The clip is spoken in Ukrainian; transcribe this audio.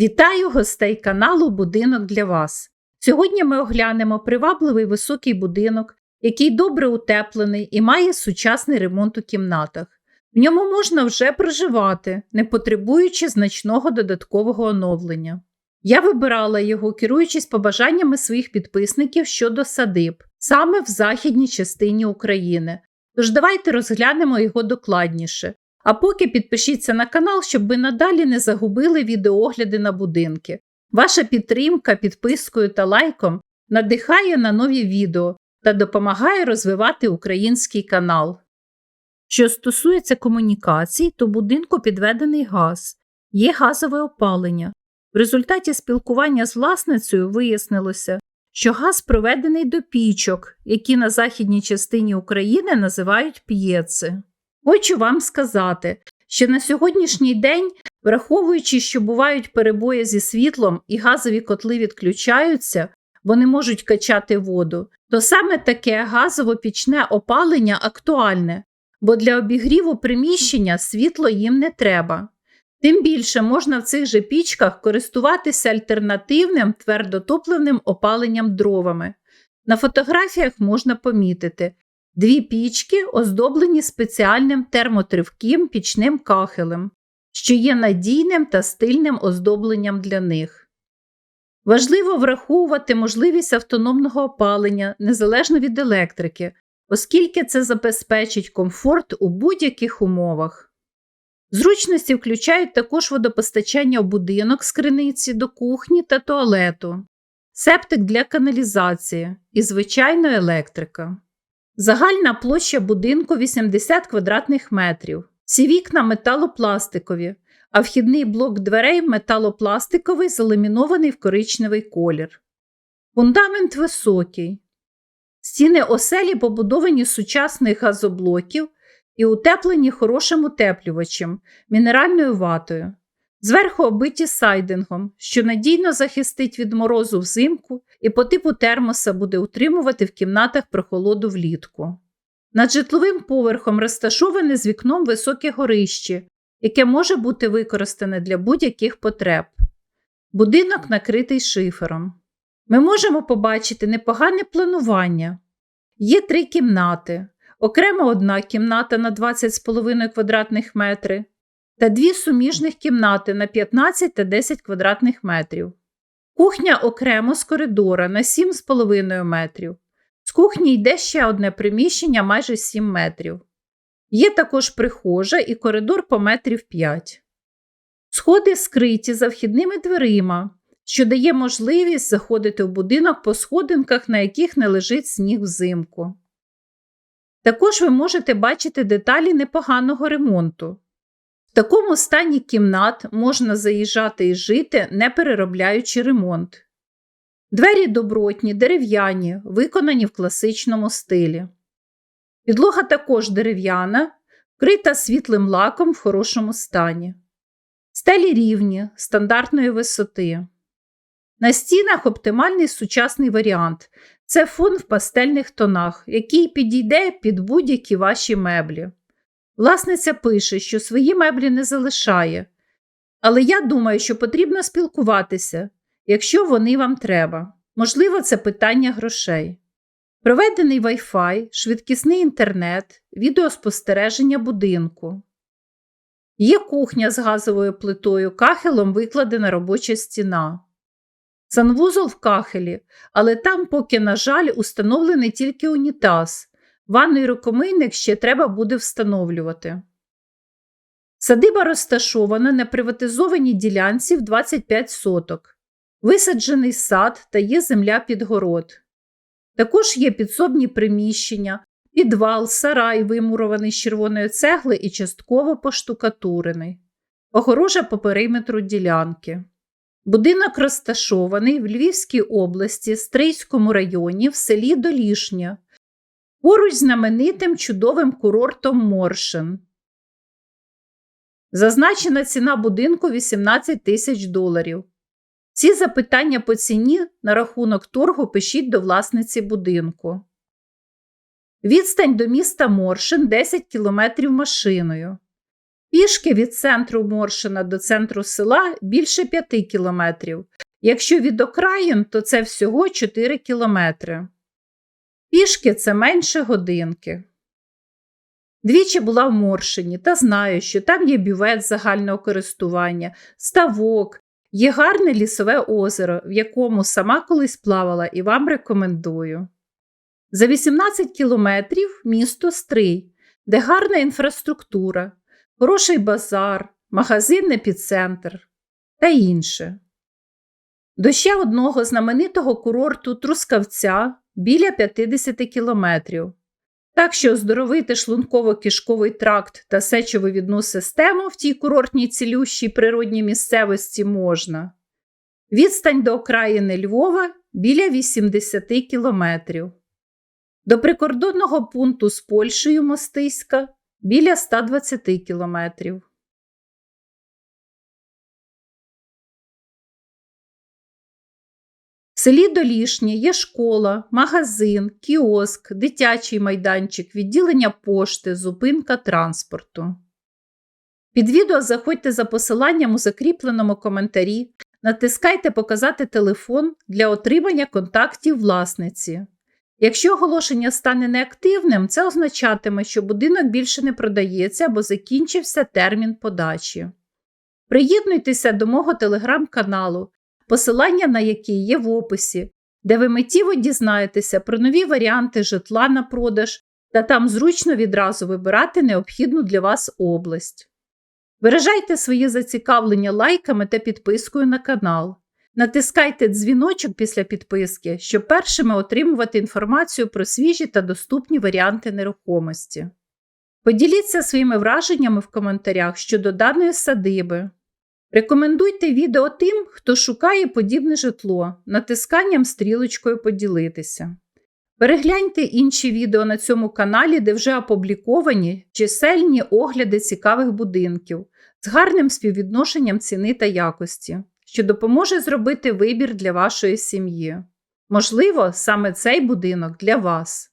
Вітаю гостей каналу Будинок для вас. Сьогодні ми оглянемо привабливий високий будинок, який добре утеплений і має сучасний ремонт у кімнатах. В ньому можна вже проживати, не потребуючи значного додаткового оновлення. Я вибирала його, керуючись побажаннями своїх підписників щодо садиб, саме в західній частині України. Тож давайте розглянемо його докладніше. А поки підпишіться на канал, щоб ви надалі не загубили відеогляди на будинки. Ваша підтримка підпискою та лайком надихає на нові відео та допомагає розвивати український канал. Що стосується комунікацій, то будинку підведений газ, є газове опалення. В результаті спілкування з власницею вияснилося, що газ проведений до пічок, які на західній частині України називають п'єци. Хочу вам сказати, що на сьогоднішній день, враховуючи, що бувають перебої зі світлом і газові котли відключаються, вони можуть качати воду, то саме таке газово-пічне опалення актуальне, бо для обігріву приміщення світло їм не треба. Тим більше можна в цих же пічках користуватися альтернативним твердотопливним опаленням дровами. На фотографіях можна помітити, Дві пічки оздоблені спеціальним термотривким пічним кахелем, що є надійним та стильним оздобленням для них. Важливо враховувати можливість автономного опалення незалежно від електрики, оскільки це забезпечить комфорт у будь-яких умовах. Зручності включають також водопостачання у будинок з криниці до кухні та туалету, септик для каналізації і звичайно електрика. Загальна площа будинку 80 квадратних метрів. Всі вікна металопластикові, а вхідний блок дверей металопластиковий, заламінований в коричневий колір. Фундамент високий. Стіни оселі побудовані з сучасних газоблоків і утеплені хорошим утеплювачем, мінеральною ватою. Зверху обиті сайдингом, що надійно захистить від морозу взимку і по типу термоса буде утримувати в кімнатах прохолоду влітку. Над житловим поверхом розташоване з вікном високе горище, яке може бути використане для будь-яких потреб. Будинок накритий шифером. Ми можемо побачити непогане планування. Є три кімнати, окремо одна кімната на 20,5 квадратних метри та дві суміжних кімнати на 15 та 10 квадратних метрів. Кухня окремо з коридора на 7,5 метрів. З кухні йде ще одне приміщення майже 7 метрів. Є також прихожа і коридор по метрів 5. Сходи скриті за вхідними дверима, що дає можливість заходити в будинок по сходинках, на яких не лежить сніг взимку. Також ви можете бачити деталі непоганого ремонту. Такому стані кімнат можна заїжджати і жити, не переробляючи ремонт. Двері добротні, дерев'яні, виконані в класичному стилі. Підлога також дерев'яна, вкрита світлим лаком в хорошому стані. Стелі рівні, стандартної висоти. На стінах оптимальний сучасний варіант це фон в пастельних тонах, який підійде під будь-які ваші меблі. Власниця пише, що свої меблі не залишає, але я думаю, що потрібно спілкуватися, якщо вони вам треба. Можливо, це питання грошей. Проведений Wi-Fi, швидкісний інтернет, відеоспостереження будинку. Є кухня з газовою плитою, кахелом викладена робоча стіна. Санвузол в кахелі, але там, поки, на жаль, установлений тільки унітаз, Ванний рукомийник ще треба буде встановлювати. Садиба розташована на приватизованій ділянці в 25 соток, висаджений сад та є земля під город. Також є підсобні приміщення, підвал, сарай, вимурований з червоної цегли і частково поштукатурений, огорожа по периметру ділянки. Будинок розташований в Львівській області, Стрийському районі в селі Долішня поруч знаменитим чудовим курортом Моршин. Зазначена ціна будинку 18 тисяч доларів. Ці запитання по ціні на рахунок торгу пишіть до власниці будинку. Відстань до міста Моршин 10 км машиною. Пішки від центру Моршина до центру села більше 5 кілометрів. Якщо від окраїн, то це всього 4 кілометри. Пішки це менше годинки. Двічі була в Моршині та знаю, що там є бювет загального користування, ставок, є гарне лісове озеро, в якому сама колись плавала і вам рекомендую. За 18 кілометрів місто Стрий, де гарна інфраструктура, хороший базар, магазин епіцентр та інше. До ще одного знаменитого курорту Трускавця біля 50 кілометрів. Так що оздоровити шлунково-кишковий тракт та сечовивідну систему в тій курортній цілющій природній місцевості можна. Відстань до окраїни Львова біля 80 кілометрів. До прикордонного пункту з Польщею Мостиська біля 120 кілометрів. Селі Долішнє є школа, магазин, кіоск, дитячий майданчик, відділення пошти, зупинка транспорту. Під відео заходьте за посиланням у закріпленому коментарі, натискайте Показати телефон для отримання контактів власниці. Якщо оголошення стане неактивним, це означатиме, що будинок більше не продається або закінчився термін подачі. Приєднуйтеся до мого телеграм-каналу, посилання на який є в описі, де ви миттєво дізнаєтеся про нові варіанти житла на продаж та там зручно відразу вибирати необхідну для вас область. Виражайте своє зацікавлення лайками та підпискою на канал. Натискайте дзвіночок після підписки, щоб першими отримувати інформацію про свіжі та доступні варіанти нерухомості. Поділіться своїми враженнями в коментарях щодо даної садиби. Рекомендуйте відео тим, хто шукає подібне житло, натисканням стрілочкою поділитися. Перегляньте інші відео на цьому каналі, де вже опубліковані чисельні огляди цікавих будинків з гарним співвідношенням ціни та якості, що допоможе зробити вибір для вашої сім'ї. Можливо, саме цей будинок для вас.